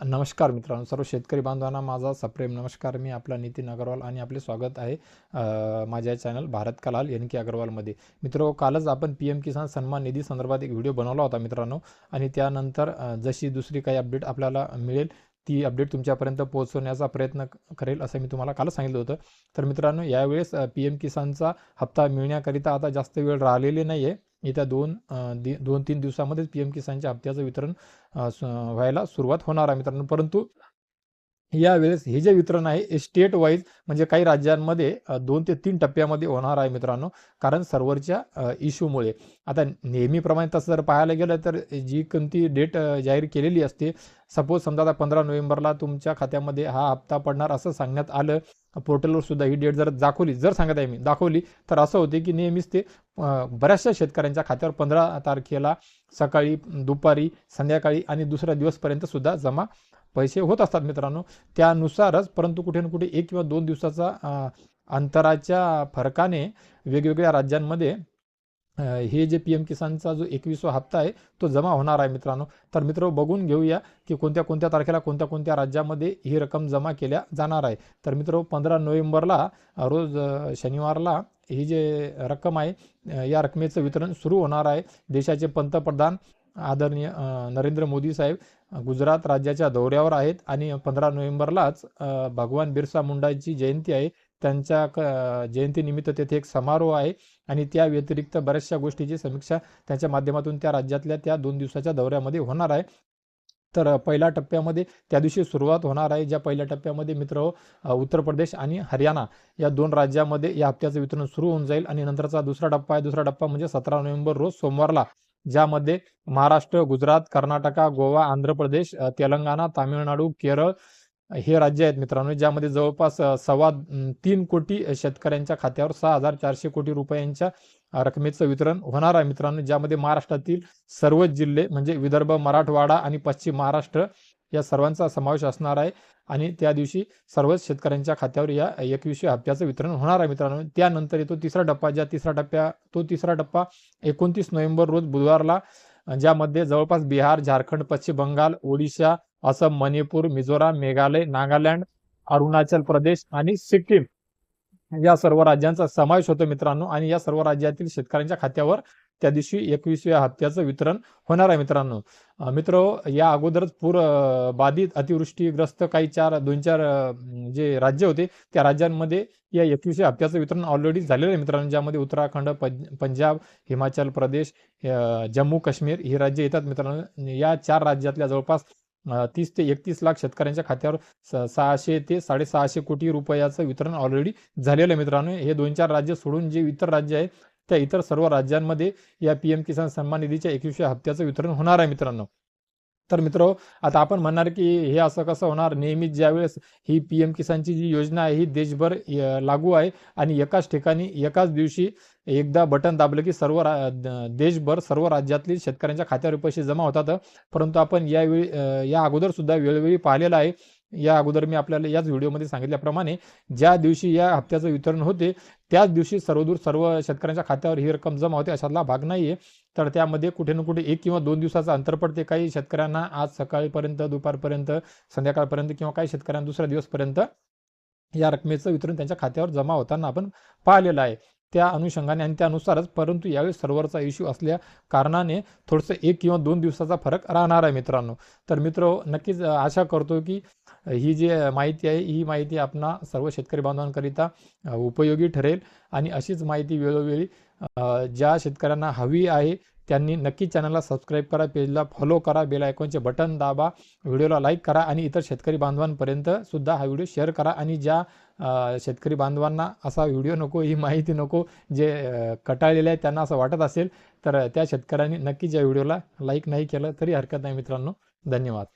नमस्कार मित्रांनो सर्व शेतकरी बांधवांना माझा सप्रेम नमस्कार. मी आपला नितीन अग्रवाल आणि आपले स्वागत आहे माझ्या channel Bharat Kalal N K अग्रवालमध्ये मित्र कालच आपण पी एम किसान सन्मान निधी संदर्भात एक व्हिडिओ बनवला होता मित्रांनो आणि त्यानंतर जशी दुसरी काही अपडेट आपल्याला मिळेल ती अपडेट तुमच्यापर्यंत पोहोचवण्याचा प्रयत्न करेल असं मी तुम्हाला कालच सांगितलं होतं. तर मित्रांनो यावेळेस पी एम किसानचा हप्ता मिळण्याकरिता आता जास्त वेळ राहिलेली नाही आहे येत्या दोन दि दोन तीन दिवसामध्येच पी एम किसानच्या हप्त्याचं वितरण व्हायला सुरुवात होणार आहे मित्रांनो. परंतु यावेळेस हे जे वितरण आहे स्टेट वाईज म्हणजे काही राज्यांमध्ये दोन ते तीन टप्प्यामध्ये होणार आहे मित्रांनो. कारण सर्व्हरच्या इश्यूमुळे. आता नेहमीप्रमाणे तसं जर पाहायला गेलं तर जी कोणती डेट जाहीर केलेली असते सपोज समजा आता पंधरा नोव्हेंबरला तुमच्या खात्यामध्ये हा हप्ता पडणार असं सांगण्यात आलं पोर्टलवर सुद्धा ही डेट जर दाखवली जर सांगत आहे मी दाखवली तर असं होते की नेहमीच ते बऱ्याचशा शेतकऱ्यांच्या खात्यावर पंधरा तारखेला सकाळी दुपारी संध्याकाळी आणि दुसऱ्या दिवसपर्यंत सुद्धा जमा पैसे होत असतात मित्रांनो. त्यानुसारच परंतु कुठे ना कुठे एक किंवा दोन दिवसाचा अंतराच्या फरकाने वेगवेगळ्या राज्यांमध्ये हे जे पी एम किसानचा जो एकवीसवा हप्ता आहे तो जमा होणार आहे मित्रांनो. तर मित्र बघून घेऊया की कोणत्या कोणत्या तारखेला कोणत्या कोणत्या राज्यामध्ये ही रक्कम जमा केल्या जाणार आहे. तर मित्र पंधरा नोव्हेंबरला रोज शनिवारला ही जे रक्कम आहे या रकमेचं वितरण सुरू होणार आहे. देशाचे पंतप्रधान आदरणीय नरेंद्र मोदी साहेब गुजरात राज्याच्या दौऱ्यावर आहेत आणि पंधरा नोव्हेंबरलाच भगवान बिरसा मुंडाची जयंती आहे. त्यांच्या क जयंतीनिमित्त तेथे एक समारोह आहे. आणि त्या व्यतिरिक्त बऱ्याचशा गोष्टीची समीक्षा त्यांच्या माध्यमातून त्या राज्यातल्या त्या दोन दिवसाच्या दौऱ्यामध्ये होणार आहे. तर पहिल्या टप्प्यामध्ये त्या दिवशी सुरुवात होणार आहे. ज्या पहिल्या टप्प्यामध्ये मित्र उत्तर प्रदेश आणि हरियाणा या दोन राज्यामध्ये या हप्त्याचं वितरण सुरू होऊन जाईल. आणि नंतरचा दुसरा टप्पा आहे. दुसरा टप्पा म्हणजे सतरा नोव्हेंबर रोज सोमवारला ज्यामध्ये महाराष्ट्र गुजरात कर्नाटका गोवा आंध्र प्रदेश तेलंगणा तामिळनाडू केरळ हे राज्य आहेत मित्रांनो ज्यामध्ये जवळपास सव्वा तीन कोटी शेतकऱ्यांच्या खात्यावर सहा हजार चारशे कोटी रुपयांच्या रकमेचं वितरण होणार आहे मित्रांनो ज्यामध्ये महाराष्ट्रातील सर्वच जिल्हे म्हणजे विदर्भ मराठवाडा आणि पश्चिम महाराष्ट्र या सर्वांचा समावेश असणार आहे. आणि त्या दिवशी सर्वच शेतकऱ्यांच्या खात्यावर या एकवीसशे हप्त्याचं वितरण होणार आहे मित्रांनो. त्यानंतर येतो तिसरा टप्पा ज्या तिसरा टप्प्या तो तिसरा टप्पा एकोणतीस नोव्हेंबर रोज बुधवारला ज्यामध्ये जवळपास बिहार झारखंड पश्चिम बंगाल ओडिशा असम मणिपूर मिझोराम मेघालय नागालँड अरुणाचल प्रदेश आणि सिक्कीम या सर्व राज्यांचा समावेश होतो मित्रांनो. आणि या सर्व राज्यातील शेतकऱ्यांच्या खात्यावर त्या दिवशी एकवीसव्या हप्त्याचं वितरण होणार आहे मित्रांनो. मित्र या अगोदरच पूर बाधित अतिवृष्टीग्रस्त काही चार दोन चार जे राज्य होते त्या राज्यांमध्ये या एकवीसव्या हप्त्याचं वितरण ऑलरेडी झालेलं आहे मित्रांनो. ज्यामध्ये उत्तराखंड पंजाब हिमाचल प्रदेश जम्मू काश्मीर ही राज्य येतात मित्रांनो. या चार राज्यातल्या जवळपास तीस ते एकतीस लाख शेतकऱ्यांच्या खात्यावर सहाशे ते साडेसहाशे कोटी रुपयाचं वितरण ऑलरेडी झालेलं आहे मित्रांनो. हे दोन चार राज्य सोडून जे इतर राज्य आहे त्या इतर सर्व राज्यांमध्ये या पीएम किसान सन्मान निधीच्या एकवीसशे हप्त्याचं वितरण होणार आहे मित्रांनो. तर मित्र आता आपण म्हणणार की हे असं कसं होणार? नेहमीच ज्यावेळेस ही पी एम किसानची जी योजना आहे ही देशभर लागू आहे आणि एकाच ठिकाणी एकाच दिवशी एकदा बटन दाबलं की सर्व रा- देशभर सर्व राज्यातील शेतकऱ्यांच्या खात्यावर पैसे जमा होतात. परंतु आपण यावेळी या अगोदर सुद्धा वेळोवेळी पाहिलेलं आहे या अगोदर मी आपल्याला याच व्हिडिओमध्ये सांगितल्याप्रमाणे ज्या दिवशी या हप्त्याचं वितरण होते त्याच दिवशी सर्वदूर सर्व शेतकऱ्यांच्या खात्यावर ही रक्कम जमा होते अशातला भाग नाही आहे तर त्यामध्ये कुठे ना कुठे एक किंवा दोन दिवसाचा अंतर पडते. काही शेतकऱ्यांना आज सकाळीपर्यंत दुपारपर्यंत संध्याकाळपर्यंत किंवा काही शेतकऱ्यांना दुसऱ्या दिवसपर्यंत या रकमेचं वितरण त्यांच्या खात्यावर जमा होताना आपण पाहिलेलं आहे. त्या अनुषंगाने आणि त्यानुसारच परंतु यावेळी सर्व्हरचा इश्यू असल्या कारणाने थोडंसं एक किंवा दोन दिवसाचा फरक राहणार आहे मित्रांनो. तर मित्र नक्कीच आशा करतो की ही जी माहिती आहे ही माहिती आपणा सर्व शेतकरी बांधवांकरिता उपयोगी ठरेल. आणि अशीच माहिती वेळोवेळी ज्या शेतकऱ्यांना हवी आहे त्यांनी नक्की चॅनलला सबस्क्राईब करा पेजला फॉलो करा बेल आयकॉनचे बटन दाबा व्हिडिओला लाईक करा आणि इतर शेतकरी बांधवांपर्यंत सुद्धा हा व्हिडिओ शेअर करा आणि ज्या शेतकरी बांधवांना असा व्हिडिओ नको ही माहिती नको जे कटाळलेले आहेत त्यांना असं वाटत असेल तर त्या शेतकऱ्यांनी नक्कीच या व्हिडिओला लाईक नाही केलं तरी हरकत नाही मित्रांनो. धन्यवाद.